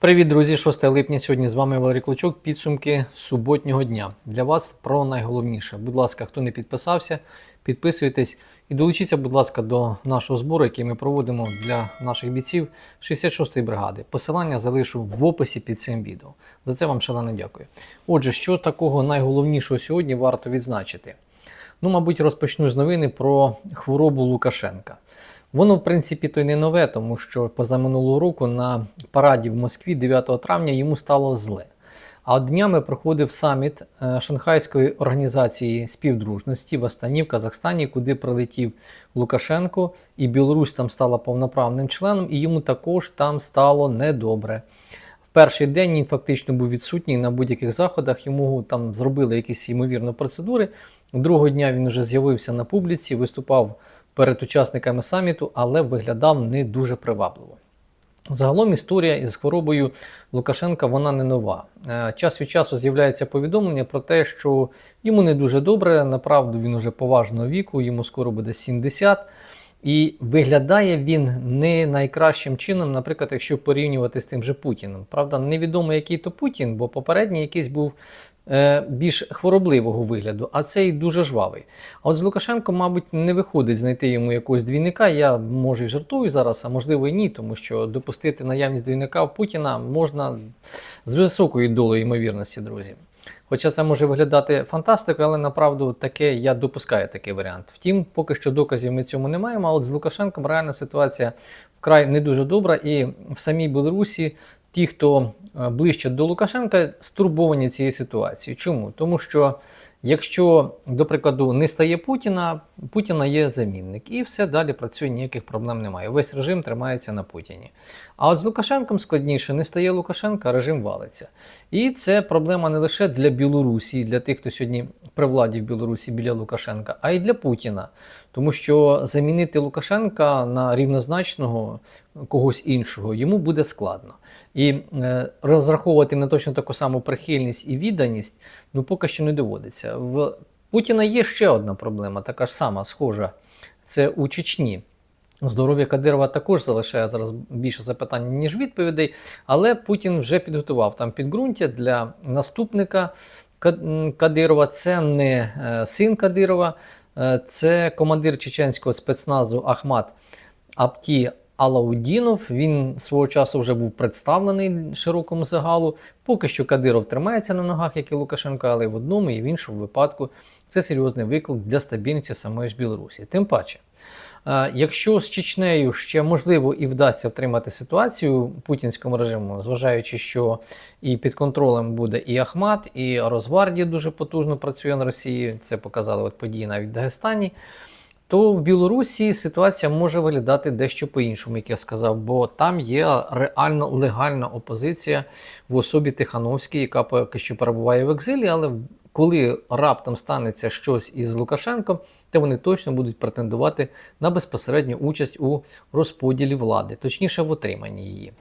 Привіт, друзі! 6 липня. Сьогодні з вами Валерій Клочок. Підсумки суботнього дня. Для вас про найголовніше. Будь ласка, хто не підписався, підписуйтесь і долучіться, будь ласка, до нашого збору, який ми проводимо для наших бійців 66-ї бригади. Посилання залишу в описі під цим відео. За це вам шалено дякую. Отже, що такого найголовнішого сьогодні варто відзначити? Ну, мабуть, розпочну з новини про хворобу Лукашенка. Воно, в принципі, то й не нове, тому що позаминулого року на параді в Москві 9 травня йому стало зле. А днями проходив саміт е, Шанхайської організації співдружності в Астані в Казахстані, куди прилетів Лукашенко, і Білорусь там стала повноправним членом, і йому також там стало недобре. В перший день він фактично був відсутній на будь-яких заходах, йому там зробили якісь ймовірно процедури. Другого дня він вже з'явився на публіці, виступав перед учасниками саміту, але виглядав не дуже привабливо. Загалом історія із хворобою Лукашенка вона не нова. Е, Час від часу з'являється повідомлення про те, що йому не дуже добре. Направду він уже поважного віку, йому скоро буде 70. І виглядає він не найкращим чином, наприклад, якщо порівнювати з тим же Путіним. Правда, невідомо, який то Путін, бо попередній якийсь був більш хворобливого вигляду, а цей дуже жвавий. А от з Лукашенко, мабуть, не виходить знайти йому якогось двійника. Я може і жартую зараз, а можливо і ні, тому що допустити наявність двійника в Путіна можна з високою долею ймовірності, друзі. Хоча це може виглядати фантастикою, але направду таке я допускаю такий варіант. Втім, поки що доказів ми цьому не маємо. А от з Лукашенком реальна ситуація вкрай не дуже добра, і в самій Білорусі ті, хто е, ближче до Лукашенка, стурбовані цією ситуацією. Чому? Тому що якщо, до прикладу, не стає Путіна, Путіна є замінник, і все далі працює, ніяких проблем немає. Весь режим тримається на Путіні. А от з Лукашенком складніше не стає Лукашенка, режим валиться. І це проблема не лише для Білорусі, для тих, хто сьогодні при владі в Білорусі біля Лукашенка, а й для Путіна. Тому що замінити Лукашенка на рівнозначного когось іншого йому буде складно. І е, розраховувати на точно таку саму прихильність і відданість ну поки що не доводиться. В Путіна є ще одна проблема, така ж сама, схожа. Це у Чечні. Здоров'я Кадирова також залишає зараз більше запитань, ніж відповідей, але Путін вже підготував там підґрунтя для наступника Кадирова. Це не е, син Кадирова, е, це командир чеченського спецназу Ахмат Апті Алаудінов. Він свого часу вже був представлений широкому загалу. Поки що Кадиров тримається на ногах, як і Лукашенко, але в одному і в іншому випадку це серйозний виклик для стабільності самої ж Білорусі. Тим паче. Якщо з Чечнею ще можливо і вдасться втримати ситуацію путінському режиму, зважаючи, що і під контролем буде і Ахмат, і Росгвардія дуже потужно працює на Росії, це показали от події навіть в Дагестані, то в Білорусі ситуація може виглядати дещо по-іншому, як я сказав, бо там є реально легальна опозиція в особі Тихановській, яка поки що перебуває в екзилі, але коли раптом станеться щось із Лукашенком, то вони точно будуть претендувати на безпосередню участь у розподілі влади, точніше в отриманні її.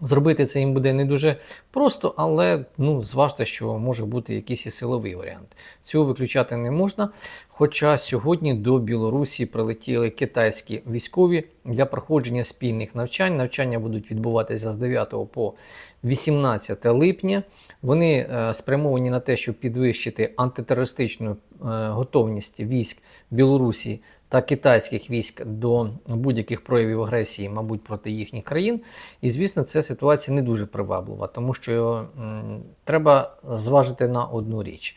Зробити це їм буде не дуже просто, але ну, зважте, що може бути якийсь і силовий варіант. Цього виключати не можна. Хоча сьогодні до Білорусі прилетіли китайські військові для проходження спільних навчань. Навчання будуть відбуватися з 9 по 18 липня. Вони е, спрямовані на те, щоб підвищити антитерористичну е, готовність військ Білорусі та китайських військ до будь-яких проявів агресії, мабуть, проти їхніх країн. І, звісно, ця ситуація не дуже приваблива, тому що треба зважити на одну річ.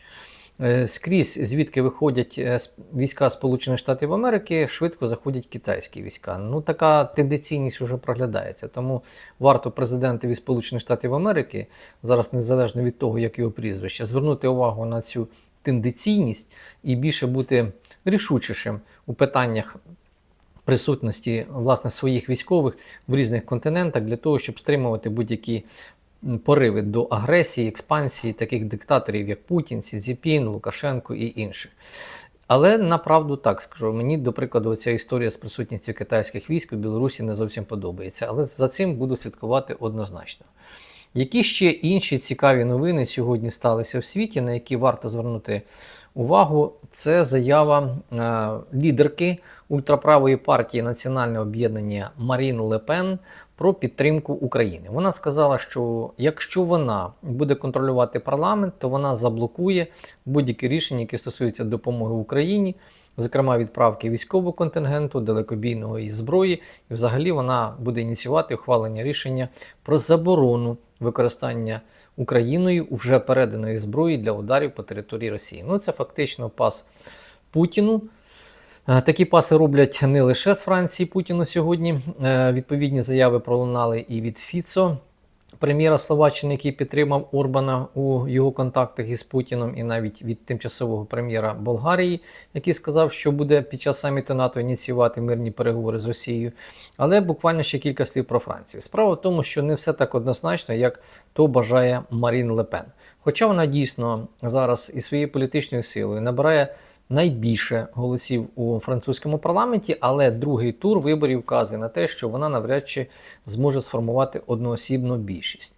Е, скрізь, звідки виходять е, війська Сполучених Штатів Америки, швидко заходять китайські війська. Ну така тенденційність вже проглядається. Тому варто президентові Сполучених Штатів Америки зараз, незалежно від того, як його прізвище, звернути увагу на цю тенденційність і більше бути рішучішим у питаннях присутності власне своїх військових в різних континентах для того, щоб стримувати будь-які пориви до агресії, експансії таких диктаторів, як Путін, Сі Цзіпін, Лукашенко і інших. Але направду так скажу, мені, до прикладу, ця історія з присутністю китайських військ у Білорусі не зовсім подобається, але за цим буду слідкувати однозначно. Які ще інші цікаві новини сьогодні сталися в світі, на які варто звернути увагу, це заява е, лідерки ультраправої партії Національне об'єднання Марін Лепен про підтримку України. Вона сказала, що якщо вона буде контролювати парламент, то вона заблокує будь-які рішення, які стосуються допомоги Україні, зокрема відправки військового контингенту, далекобійного і зброї, і взагалі вона буде ініціювати ухвалення рішення про заборону використання Україною вже переданої зброї для ударів по території Росії. Ну це фактично пас Путіну. Е, Такі паси роблять не лише з Франції Путіну сьогодні. Е, Відповідні заяви пролунали і від Фіцо, прем'єра Словаччини, який підтримав Орбана у його контактах із Путіном, і навіть від тимчасового прем'єра Болгарії, який сказав, що буде під час саміту НАТО ініціювати мирні переговори з Росією. Але буквально ще кілька слів про Францію. Справа в тому, що не все так однозначно, як то бажає Марін Лепен. Хоча вона дійсно зараз із своєю політичною силою набирає найбільше голосів у французькому парламенті, але другий тур виборів вказує на те, що вона навряд чи зможе сформувати одноосібну більшість.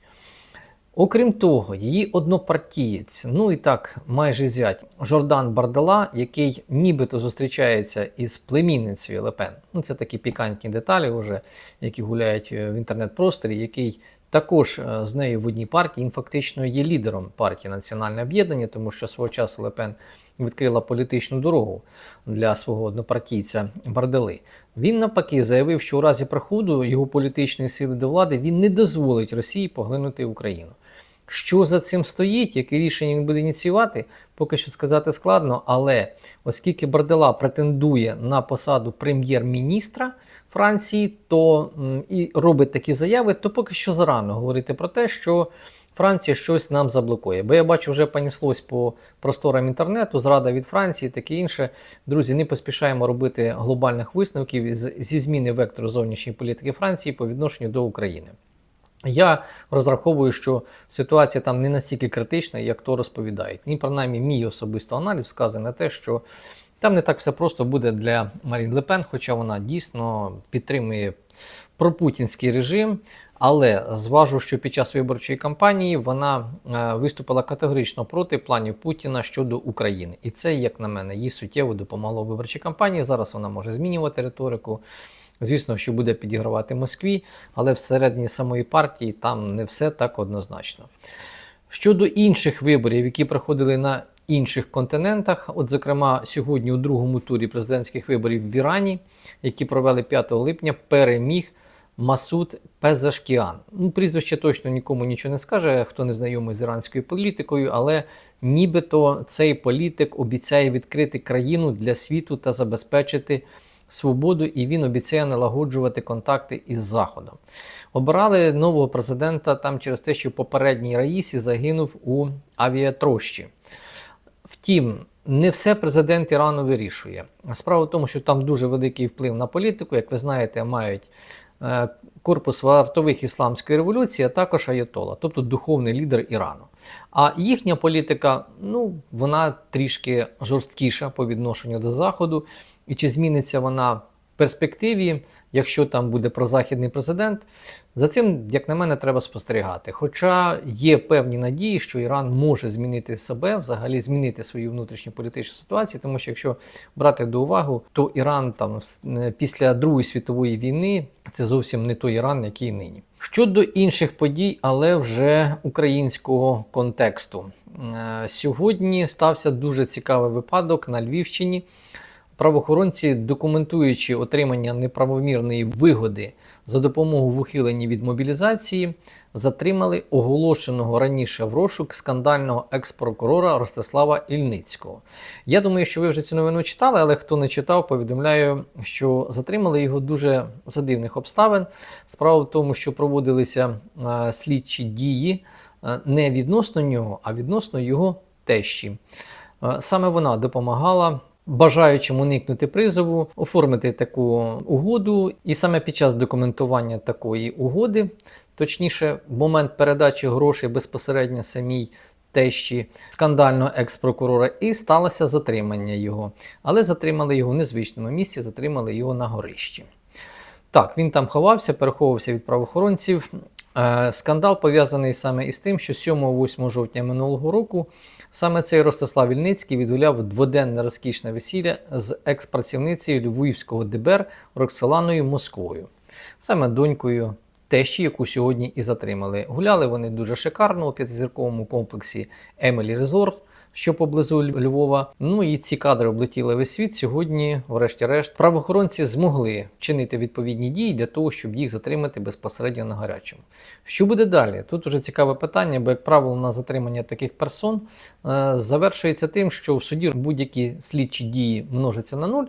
Окрім того, її однопартієць, ну і так майже зять Жордан Бардела, який нібито зустрічається із племінницею Лепен. Ну це такі пікантні деталі, вже, які гуляють е, в інтернет-просторі, який також е, з нею в одній партії, він фактично є лідером партії Національне об'єднання, тому що свого часу Лепен відкрила політичну дорогу для свого однопартійця Бардели. Він навпаки заявив, що у разі приходу його політичної сили до влади він не дозволить Росії поглинути Україну. Що за цим стоїть, яке рішення він буде ініціювати, поки що сказати складно. Але оскільки Бардела претендує на посаду прем'єр-міністра Франції, то і робить такі заяви, то поки що зарано говорити про те, що Франція щось нам заблокує. Бо я бачу, вже понеслось по просторам інтернету, зрада від Франції, таке інше. Друзі, не поспішаємо робити глобальних висновків зі зміни вектору зовнішньої політики Франції по відношенню до України. Я розраховую, що ситуація там не настільки критична, як то розповідають. І принаймні мій особистий аналіз вказує на те, що там не так все просто буде для Марін Лепен, хоча вона дійсно підтримує пропутінський режим. Але зважу, що під час виборчої кампанії вона е, виступила категорично проти планів Путіна щодо України. І це, як на мене, їй суттєво допомогло у виборчій кампанії. Зараз вона може змінювати риторику. Звісно, що буде підігравати Москві, але всередині самої партії там не все так однозначно. Щодо інших виборів, які проходили на інших континентах, от, зокрема, сьогодні у другому турі президентських виборів в Ірані, які провели 5 липня, переміг Масуд Пезашкіан. Ну, прізвище точно нікому нічого не скаже, хто не знайомий з іранською політикою, але нібито цей політик обіцяє відкрити країну для світу та забезпечити свободу, і він обіцяє налагоджувати контакти із Заходом. Обирали нового президента там через те, що попередній Раїсі загинув у авіатрощі. Втім, не все президент Ірану вирішує. Справа в тому, що там дуже великий вплив на політику, як ви знаєте, мають корпус вартових ісламської революції, а також Аятола, тобто духовний лідер Ірану. А їхня політика, ну, вона трішки жорсткіша по відношенню до Заходу. І чи зміниться вона в перспективі, якщо там буде прозахідний президент, за цим, як на мене, треба спостерігати. Хоча є певні надії, що Іран може змінити себе, взагалі змінити свою внутрішню політичну ситуацію, тому що якщо брати до уваги, то Іран там е, після Другої світової війни це зовсім не той Іран, який нині. Щодо інших подій, але вже українського контексту. Е, Сьогодні стався дуже цікавий випадок на Львівщині. Правоохоронці, документуючи отримання неправомірної вигоди за допомогою в ухиленні від мобілізації, затримали оголошеного раніше в розшук скандального екс-прокурора Ростислава Ільницького. Я думаю, що ви вже цю новину читали, але хто не читав, повідомляю, що затримали його дуже за дивних обставин. Справа в тому, що проводилися е, слідчі дії е, не відносно нього, а відносно його тещі. Е, Саме вона допомагала бажаючим уникнути призову, оформити таку угоду, і саме під час документування такої угоди, точніше, в момент передачі грошей безпосередньо самій тещі скандального екс-прокурора, і сталося затримання його. Але затримали його в незвичному місці, затримали його на горищі. Так, він там ховався, переховувався від правоохоронців. Е, Скандал пов'язаний саме із тим, що 7-8 жовтня минулого року саме цей Ростислав Ільницький відгуляв дводенне розкішне весілля з екс-працівницею Львівського ДБР Роксоланою Москвою, саме донькою тещі, яку сьогодні і затримали. Гуляли вони дуже шикарно у п'ятизірковому комплексі Емелі Резорт. Що поблизу Львова. Ну і ці кадри облетіли весь світ. Сьогодні, врешті-решт, правоохоронці змогли вчинити відповідні дії для того, щоб їх затримати безпосередньо на гарячому. Що буде далі? Тут уже цікаве питання, бо, як правило, на затримання таких персон е, завершується тим, що в суді будь-які слідчі дії множаться на нуль,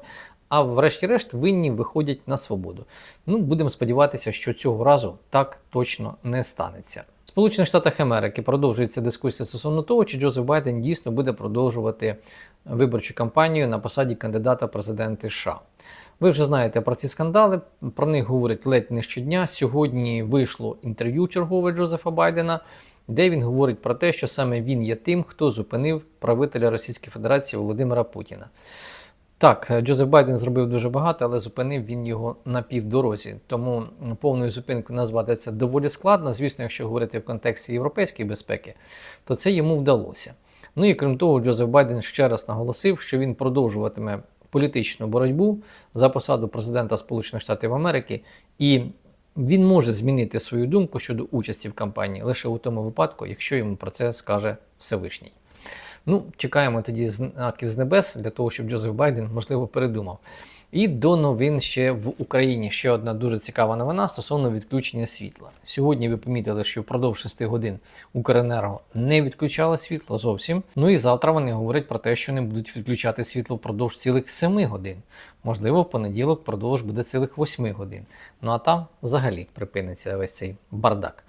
а врешті-решт винні виходять на свободу. Ну, будемо сподіватися, що цього разу так точно не станеться. Сполучених Штатах Америки продовжується дискусія стосовно того, чи Джозеф Байден дійсно буде продовжувати виборчу кампанію на посаді кандидата в президенти США. Ви вже знаєте про ці скандали, про них говорять ледь не щодня. Сьогодні вийшло інтерв'ю чергове Джозефа Байдена, де він говорить про те, що саме він є тим, хто зупинив правителя Російської Федерації Володимира Путіна. Так, Джозеф Байден зробив дуже багато, але зупинив він його на півдорозі. Тому повною зупинкою назвати це доволі складно. Звісно, якщо говорити в контексті європейської безпеки, то це йому вдалося. Ну і крім того, Джозеф Байден ще раз наголосив, що він продовжуватиме політичну боротьбу за посаду президента Сполучених Штатів Америки, і він може змінити свою думку щодо участі в кампанії лише у тому випадку, якщо йому про це скаже Всевишній. Ну, чекаємо тоді знаків з небес для того, щоб Джозеф Байден, можливо, передумав. І до новин ще в Україні ще одна дуже цікава новина стосовно відключення світла. Сьогодні ви помітили, що впродовж 6 годин Укренерго не відключало світло зовсім. Ну і завтра вони говорять про те, що не будуть відключати світло впродовж цілих 7 годин. Можливо, в понеділок впродовж буде цілих 8 годин. Ну а там взагалі припиниться весь цей бардак.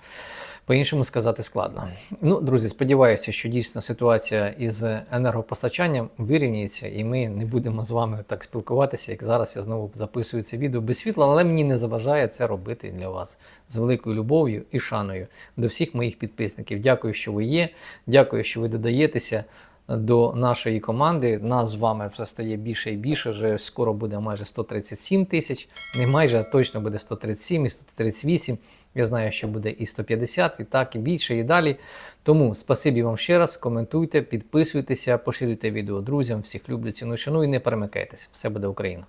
По-іншому сказати складно. Ну, друзі, сподіваюся, що дійсно ситуація із енергопостачанням вирівняється, і ми не будемо з вами так спілкуватися, як зараз я знову записую це відео без світла, але мені не заважає це робити для вас з великою любов'ю і шаною до всіх моїх підписників. Дякую, що ви є. Дякую, що ви додаєтеся до нашої команди. Нас з вами все стає більше і більше. Вже скоро буде майже 137 тисяч. Не майже, а точно буде 137 і 138. Я знаю, що буде і 150, і так, і більше, і далі. Тому спасибі вам ще раз. Коментуйте, підписуйтеся, поширюйте відео друзям. Всіх люблю, ціну, шану і не перемикайтеся. Все буде Україна!